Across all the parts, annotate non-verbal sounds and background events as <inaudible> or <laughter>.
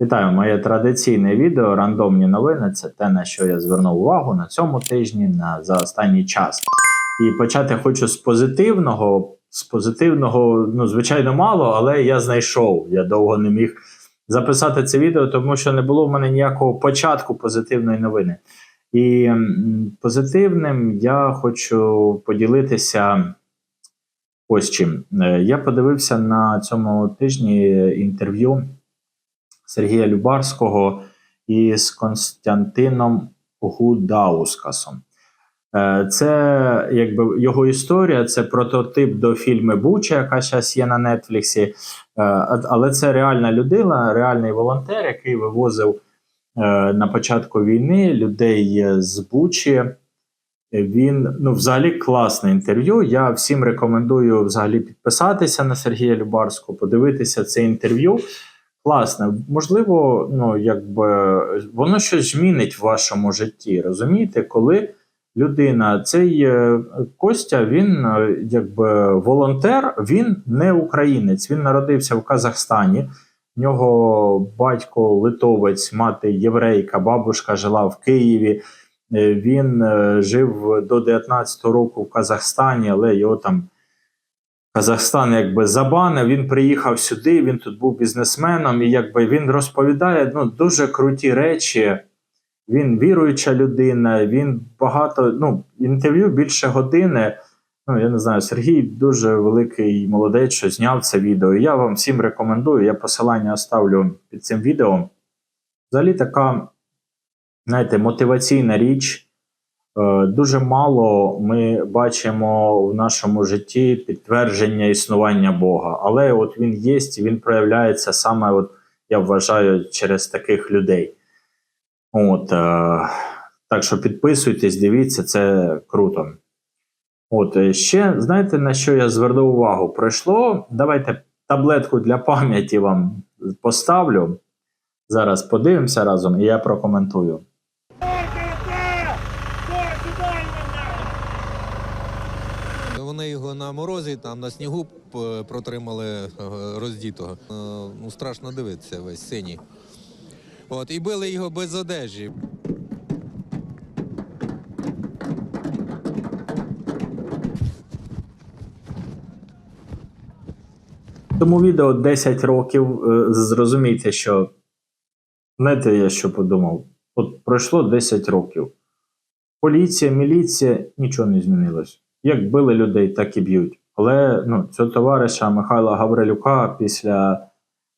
Вітаю, моє традиційне відео рандомні новини. Це те, на що я звернув увагу на цьому тижні, на за останній час. І почати хочу з позитивного. З позитивного, ну, звичайно, мало, але я знайшов. Я довго не міг записати це відео, тому що не було в мене ніякого початку позитивної новини. І позитивним я хочу поділитися ось чим. Е, Я подивився на цьому тижні інтерв'ю Сергія Любарського із Константином Гудаускасом. Е, Це якби його історія, це прототип до фільму Буча, яка зараз є на Нетфліксі. Е, Але це реальна людина, реальний волонтер, який вивозив е, на початку війни людей з Бучі. Він ну, взагалі класне інтерв'ю. Я всім рекомендую взагалі підписатися на Сергія Любарського, подивитися це інтерв'ю. Класне, можливо, ну якби воно щось змінить в вашому житті. Розумієте, коли людина, цей е, Костя, він е, якби волонтер, він не українець. Він народився в Казахстані. В нього батько литовець, мати єврейка, бабушка жила в Києві. Е, Він жив до 19-го року в Казахстані, але його там Казахстан якби забанив. Він приїхав сюди, він тут був бізнесменом, і якби він розповідає ну, дуже круті речі. Він віруюча людина, він багато. Ну, інтерв'ю більше години. Ну, я не знаю, Сергій дуже великий молодець, що зняв це відео. Я вам всім рекомендую. Я посилання оставлю під цим відео. Взагалі, така, знаєте, мотиваційна річ. Е, Дуже мало ми бачимо в нашому житті підтвердження існування Бога, але от він є, і він проявляється саме, от, я вважаю, через таких людей. От, е, так що підписуйтесь, дивіться, це круто. От е, ще знаєте на що я звернув увагу? Пройшло. Давайте таблетку для пам'яті вам поставлю. Зараз подивимося разом, і я прокоментую. Вони його морозі, там на снігу протримали е, роздітого. Е, Ну, страшно дивитися весь синій. От, і били його без одежі. Тому відео 10 років. е, Зрозумійте, що знаєте, я що подумав? От пройшло 10 років. Поліція, міліція нічого не змінилось. Як били людей, так і б'ють. Але ну, цього товариша Михайла Гаврилюка після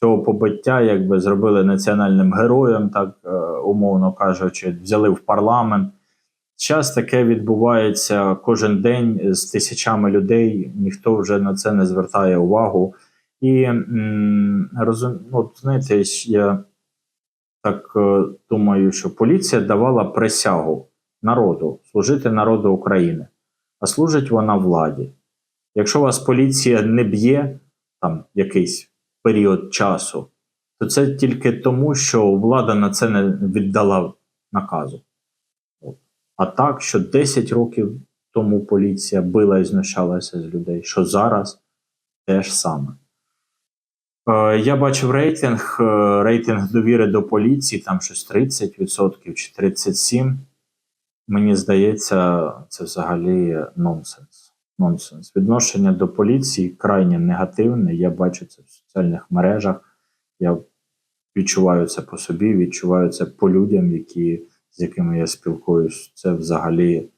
цього побиття якби зробили національним героєм, так е, умовно кажучи, взяли в парламент. Зараз таке відбувається кожен день з тисячами людей, ніхто вже на це не звертає увагу. І розум, от, знаєте, я так е, думаю, що поліція давала присягу народу служити народу України, а служить вона владі. Якщо вас поліція не б'є там якийсь період часу, то це тільки тому, що влада на це не віддала наказу. От. А так, що 10 років тому поліція била і знущалася з людей, що зараз те ж саме. Е, Я бачив рейтинг, е, рейтинг довіри до поліції, там щось 30% чи 37%. Мені здається, це взагалі нонсенс. Нонсенс. Відношення до поліції крайне негативне. Я бачу це в соціальних мережах. Я відчуваю це по собі, відчуваю це по людям, які, з якими я спілкуюсь. Це взагалі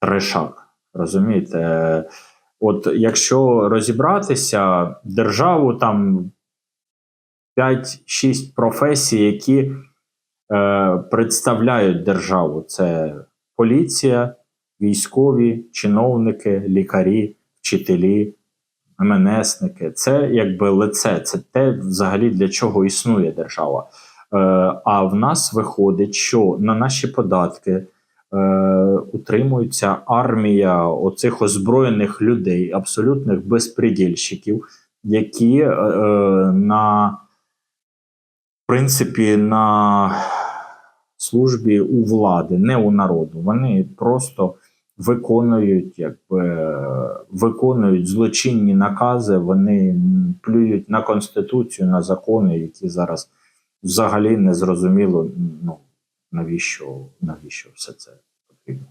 трешак. Розумієте? От якщо розібратися, державу там 5-6 професій, які представляють державу: це поліція, військові, чиновники, лікарі, вчителі, МНСники. Це якби лице, це те, взагалі для чого існує держава. Е, а в нас виходить, що на наші податки е, утримується армія оцих озброєних людей, абсолютних безпредельщиків, які е, е, на принципі на службі у влади, не у народу. Вони просто виконують, якби виконують злочинні накази, вони плюють на конституцію, на закони, які зараз взагалі не зрозуміло, ну, навіщо, навіщо все це потрібно.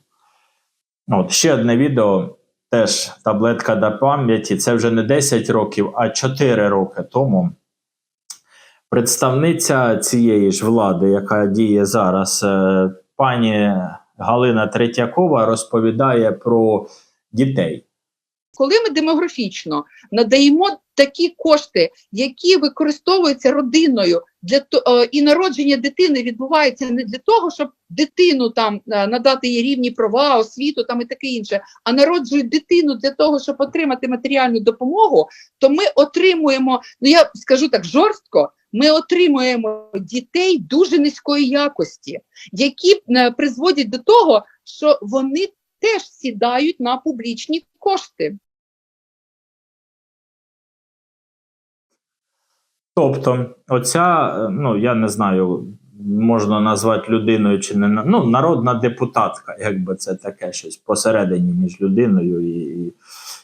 От ще одне відео. Теж таблетка до пам'яті. Це вже не 10 років, а 4 роки тому. Представниця цієї ж влади, яка діє зараз, е, пані Галина Третьякова розповідає про дітей. коли ми демографічно надаємо такі кошти, які використовуються родиною для то е, і народження дитини відбувається не для того, щоб дитину там е, надати їй рівні права, освіту там і таке інше, а народжують дитину для того, щоб отримати матеріальну допомогу, то ми отримуємо, ну я скажу так жорстко. Ми отримуємо дітей дуже низької якості, які е, призводять до того, що вони теж сідають на публічні кошти. Тобто, оця, е, ну я не знаю, можна назвати людиною чи не ну, народна депутатка, якби це таке щось посередині між людиною і, і,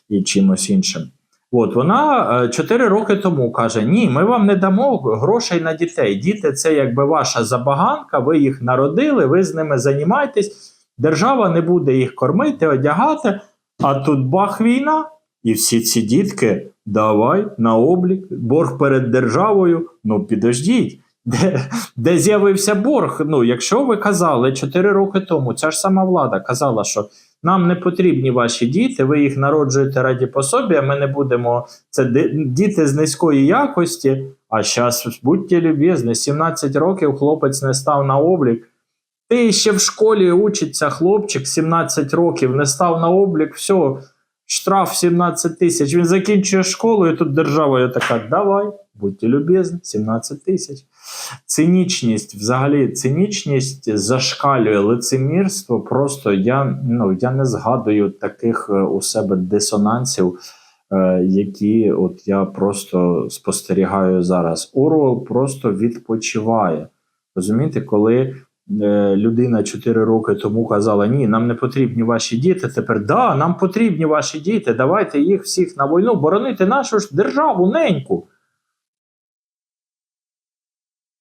і чимось іншим. От вона 4 роки тому каже: Ні, ми вам не дамо грошей на дітей. Діти це якби ваша забаганка, ви їх народили, ви з ними займаєтесь. Держава не буде їх кормити, одягати. А тут бах війна, і всі ці дітки давай на облік, борг перед державою. Ну підождіть, де, де з'явився борг? Ну, якщо ви казали 4 роки тому, ця ж сама влада казала, що нам не потрібні ваші діти, ви їх народжуєте раді пособі, ми не будемо. Це діти з низької якості. А зараз, будьте любезні, 17 років хлопець не став на облік. Ти ще в школі учиться хлопчик, 17 років, не став на облік, все, штраф 17 тисяч. Він закінчує школу, і тут держава така: давай, будьте любезні, 17 тисяч. Цинічність, взагалі, цинічність зашкалює лицемірство. Просто я, ну, я не згадую таких е, у себе дисонансів, е, які от я просто спостерігаю зараз. Орвел просто відпочиває. Розумієте, коли е, людина 4 роки тому казала: ні, нам не потрібні ваші діти. Тепер да, нам потрібні ваші діти. Давайте їх всіх на війну боронити нашу ж державу неньку.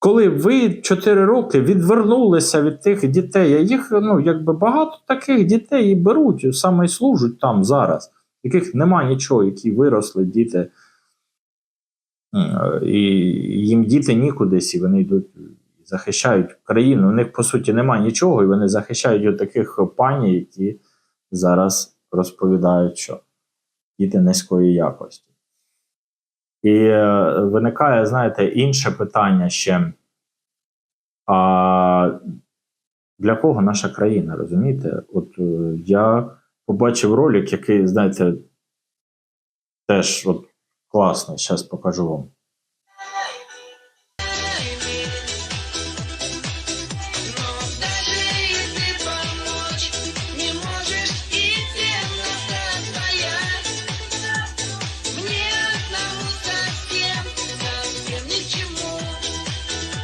Коли ви 4 роки відвернулися від тих дітей, а їх ну, якби багато таких дітей і беруть, саме й служать там зараз, яких нема нічого, які виросли діти, і їм діти нікудись, і вони йдуть захищають країну. У них, по суті, нема нічого, і вони захищають таких пані, які зараз розповідають, що діти низької якості. І е, виникає, знаєте, інше питання ще. А для кого наша країна, розумієте? От е, я побачив ролик, який, знаєте, теж от, класний, зараз покажу вам.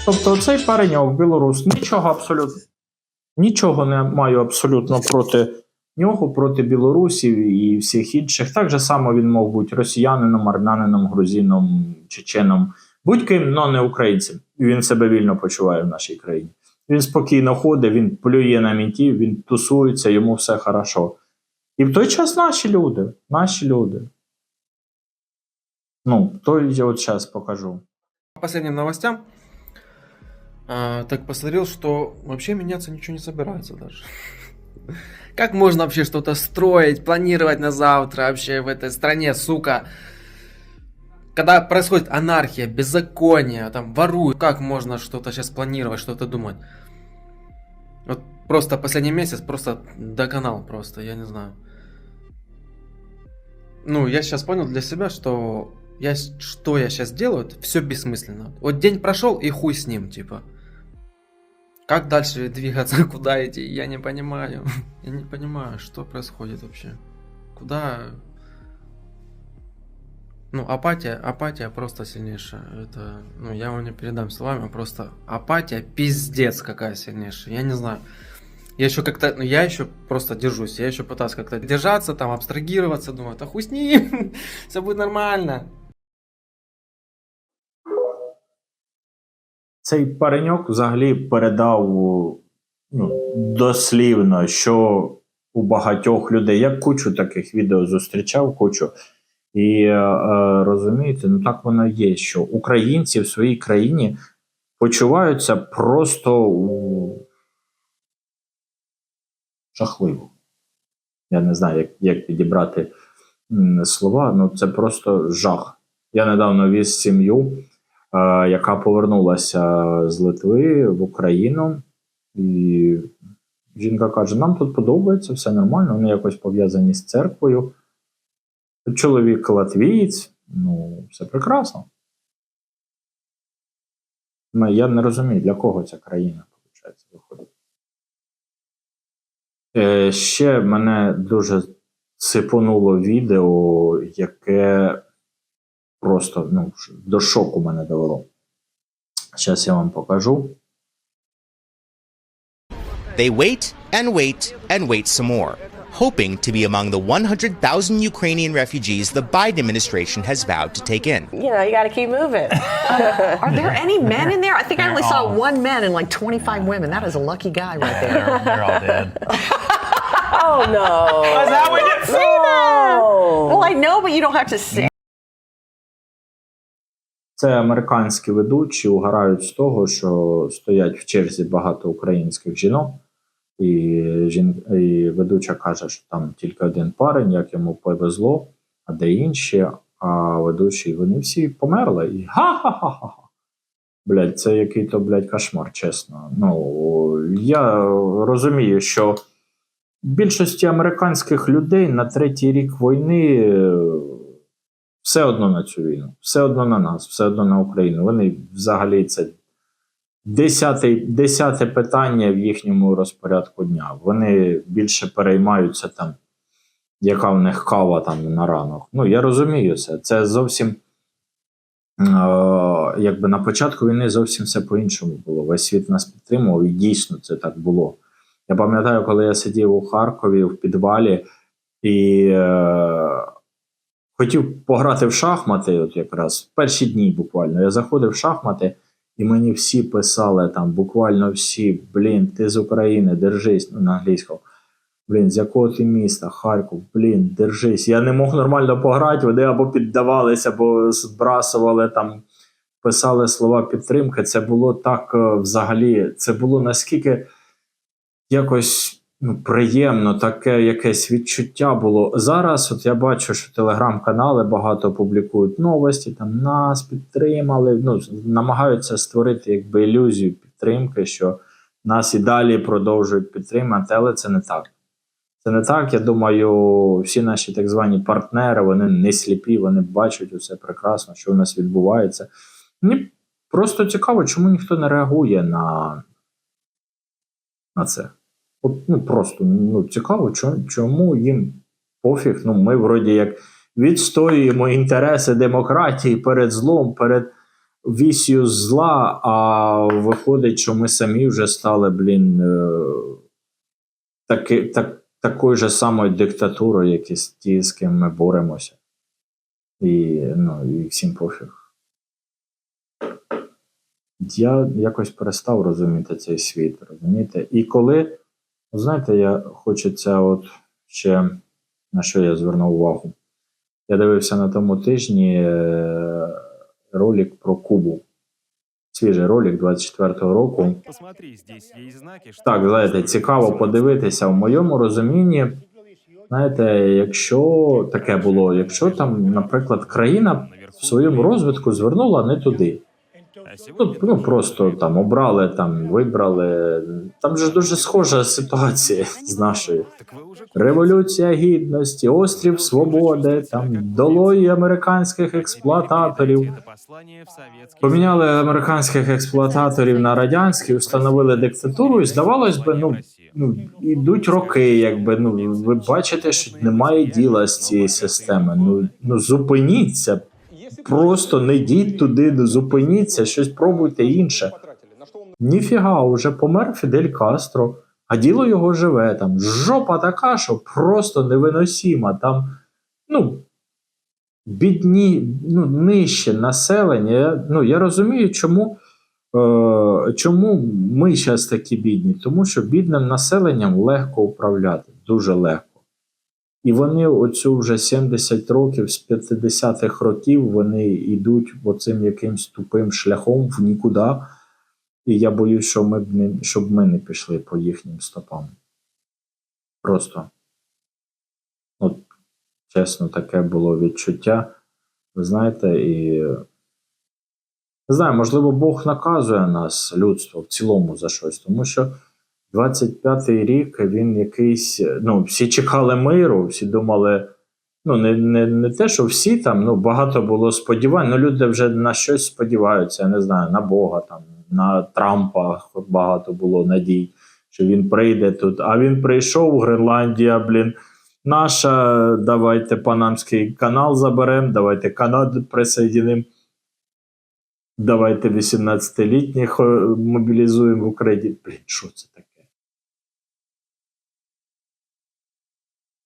Тобто, цей пареньок, білорус, нічого абсолютно нічого не маю абсолютно проти нього, проти білорусів і всіх інших. Так же само він мог бути росіянином, армянином, грузином, чеченом, будь-ким, але не українцем. Він себе вільно почуває в нашій країні. Він спокійно ходить, він плює на мінтів, він тусується, йому все хорошо. І в той час наші люди, наші люди. Ну, то я от зараз покажу. По последним новостям, а, так посмотрел, что вообще меняться ничего не собирается даже. Как можно вообще что-то строить, планировать на завтра вообще в этой стране, сука? Когда происходит анархия, беззаконие, там воруют, как можно что-то сейчас планировать, что-то думать? Вот просто последний месяц просто доконал просто, я не знаю. Ну, я сейчас понял для себя, что я, что я сейчас делаю, все бессмысленно. Вот день прошел и хуй с ним, типа. Как дальше двигаться, <laughs> куда идти, я не понимаю. <laughs> Я не понимаю, что происходит вообще. Куда... Ну, апатия, апатия просто сильнейшая. Это, ну, я вам не передам словами, просто апатия пиздец какая сильнейшая. Я не знаю. Я еще как-то, ну, я еще просто держусь, я еще пытаюсь как-то держаться, там, абстрагироваться, думаю, да хуй с ним, <laughs> все будет нормально. Цей пареньок взагалі передав ну, дослівно, що у багатьох людей. Я кучу таких відео зустрічав, кучу. І е, е, розумієте, ну так воно є, що українці в своїй країні почуваються просто жахливо. Я не знаю, як, як підібрати слова, ну це просто жах. Я недавно віз сім'ю, яка повернулася з Литви в Україну, і жінка каже: нам тут подобається, все нормально, вони якось пов'язані з церквою. Чоловік латвієць, ну, все прекрасно. Ну, я не розумію, для кого ця країна, виходить, виходить. Е, ще мене дуже сипонуло відео, яке просто ну, до шоку мене довело. Зараз я вам покажу. They wait and wait and wait some more, hoping to be among the 100,000 Ukrainian refugees the Biden administration has vowed to take in. you know, you got to keep moving. Are there any men in there? I think I only saw one man and like 25 women. That is a lucky guy right there. They're all dead. <laughs> oh no! That's how we didn't see No. well, I know, but you don't have to say. Це американські ведучі угорають з того, що стоять в черзі багато українських жінок, і, жін... і ведуча каже, що там тільки один парень, як йому повезло, а де інші, а ведучі вони всі померли. І ха-ха-ха-ха. Блядь, це який-то, блядь, кошмар, чесно. Ну, я розумію, що більшості американських людей на третій рік війни все одно на цю війну, все одно на нас, все одно на Україну. Вони взагалі це десяте, десяте питання в їхньому розпорядку дня. Вони більше переймаються там, яка в них кава там на ранок. Ну, я розумію це. Це зовсім. Е, якби на початку війни зовсім все по-іншому було. Весь світ нас підтримував, і дійсно це так було. Я пам'ятаю, коли я сидів у Харкові в підвалі і е, хотів пограти в шахмати, от якраз в перші дні буквально. Я заходив в шахмати, і мені всі писали там, буквально всі: блін, ти з України, держись ну, на англійському. Блін, з якого ти міста? Харків, блін, держись. Я не мог нормально пограти, вони або піддавалися, або збрасували там, писали слова підтримки. Це було так е, взагалі, це було наскільки якось ну, приємно, таке якесь відчуття було. Зараз от я бачу, що телеграм-канали багато публікують новості, там нас підтримали. Ну, намагаються створити якби ілюзію підтримки, що нас і далі продовжують підтримати, але це не так. Це не так. Я думаю, всі наші так звані партнери, вони не сліпі, вони бачать усе прекрасно, що у нас відбувається. Мені просто цікаво, чому ніхто не реагує на, на це. От, ну просто ну, цікаво, чому, їм пофіг. Ну, ми вроді як відстоюємо інтереси демократії перед злом, перед вісію зла, а виходить, що ми самі вже стали, блін, е, таки, так, такою же самою диктатурою, як і ті, з ким ми боремося. І, ну, і всім пофіг. Я якось перестав розуміти цей світ, розумієте? І коли, знаєте, я хочеться, от ще на що я звернув увагу. Я дивився на тому тижні е, ролик про Кубу. Свіжий ролик 24-го року. Так, знаєте, цікаво подивитися. В моєму розумінні, знаєте, якщо таке було, якщо там, наприклад, країна в своєму розвитку звернула не туди. Ну, ну просто там обрали, там вибрали. Там же дуже схожа ситуація з нашою. Революція гідності, острів свободи, там долої американських експлуататорів. Поміняли американських експлуататорів на радянські, встановили диктатуру, і здавалось би, ну, ну ідуть роки, якби ну ви бачите, що немає діла з цієї системи. Ну ну зупиніться, просто не йдіть туди, зупиніться, щось пробуйте інше. Ніфіга, уже помер Фідель Кастро, а діло його живе. Там жопа така, що просто невиносіма. Там, ну, бідні, ну, нижче населення. Ну, я розумію, чому Е, чому ми зараз такі бідні? Тому що бідним населенням легко управляти, дуже легко. І вони оцю вже 70 років з 50-х років вони йдуть оцим якимсь тупим шляхом в нікуди. І я боюсь, що ми б не, щоб ми не пішли по їхнім стопам. Просто. От, чесно, таке було відчуття. Ви знаєте, і не знаю, можливо, Бог наказує нас, людство, в цілому за щось, тому що 25-й рік він якийсь. Ну, всі чекали миру, всі думали. Ну, не, не, не те, що всі там, ну, багато було сподівань, ну люди вже на щось сподіваються, я не знаю, на Бога, там, на Трампа багато було надій, що він прийде тут. А він прийшов, Гренландія, блін. Наша, давайте Панамський канал заберемо, давайте Канаду присоединимо. Давайте 18-літніх е, мобілізуємо в Україні. Блін, що це таке?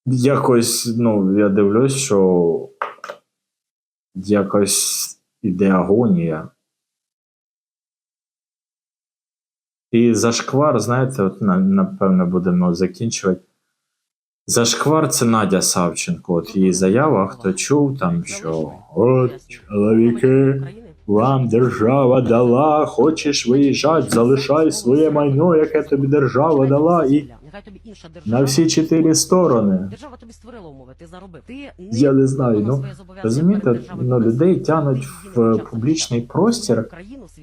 Якось, ну, я дивлюсь, що якось іде агонія. І зашквар, знаєте, от напевно будемо закінчувати. Зашквар це Надя Савченко. От її заява, хто чув там, що от чоловіки, вам держава дала, хочеш виїжджати, залишай своє майно, яке тобі держава дала, і на всі чотири сторони. Держава тобі створила умови, ти заробив. Ти Я не знаю, ну, Розумієте, ну, людей тянуть в публічний простір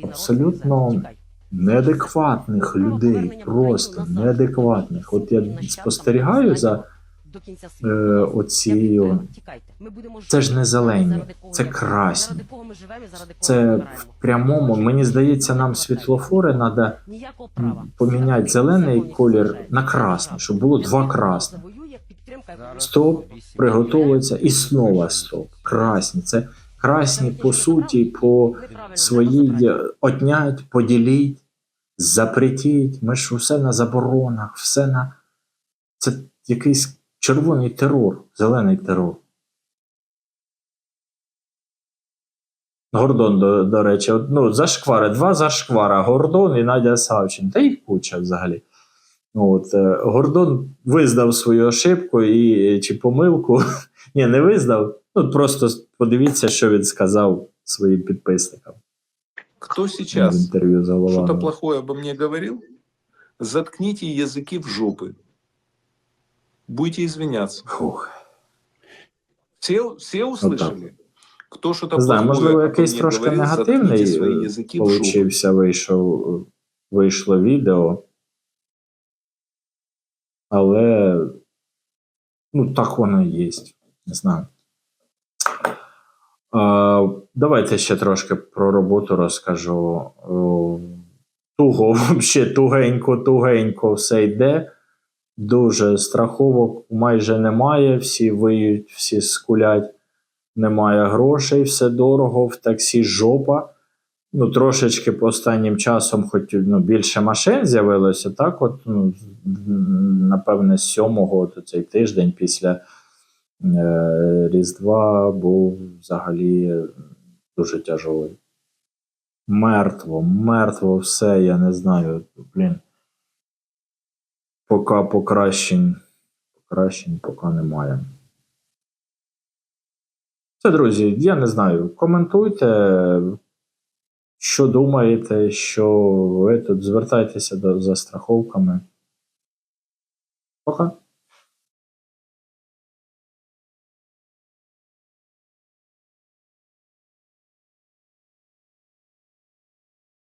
абсолютно неадекватних людей, просто неадекватних. От я спостерігаю за е, оцією. Це ж не зелені, це красні. Це в прямому. Мені здається, нам світлофори треба поміняти зелений колір на красний, щоб було два красних. Стоп, приготовується і знову стоп. Красні. Це красні по суті, по своїй е, отнять, поділіть, запретіть. Ми ж усе на заборонах, все на. Це якийсь червоний терор, зелений терор. Гордон, до, до речі, ну, зашквари, два зашквара, Гордон і Надя Савчин. Та їх куча взагалі. От, е, Гордон визнав свою ошибку і, е, чи помилку. <laughs> Ні, не визнав. Ну, просто подивіться, що він сказав своїм підписникам Кто в сейчас что-то плохое обо мне говорил, заткните языки в жопы Будете извиняться. Фух. Все, все услышали? Кто что-то Не знаю, плохое можливо, обо якийсь мне трошки говорил, негативний заткните свои е, языки в жопы. получився, вийшов, вийшло відео. Але ну, так воно і є. Не знаю. А, давайте ще трошки про роботу розкажу. О, Туго, <laughs> взагалі, тугенько, тугенько все йде. Дуже страховок майже немає. Всі виють, всі скулять. Немає грошей, все дорого, в таксі жопа. Ну, трошечки по останнім часом, хоч ну, більше машин з'явилося, так, от, ну, напевне, з сьомого от цей тиждень після е, Різдва був взагалі дуже тяжелий. Мертво, мертво все, я не знаю. Блін. Поки покращень, покращень поки немає. Це, друзі, я не знаю. Коментуйте, що думаєте, що ви тут звертайтеся до, за страховками. Пока.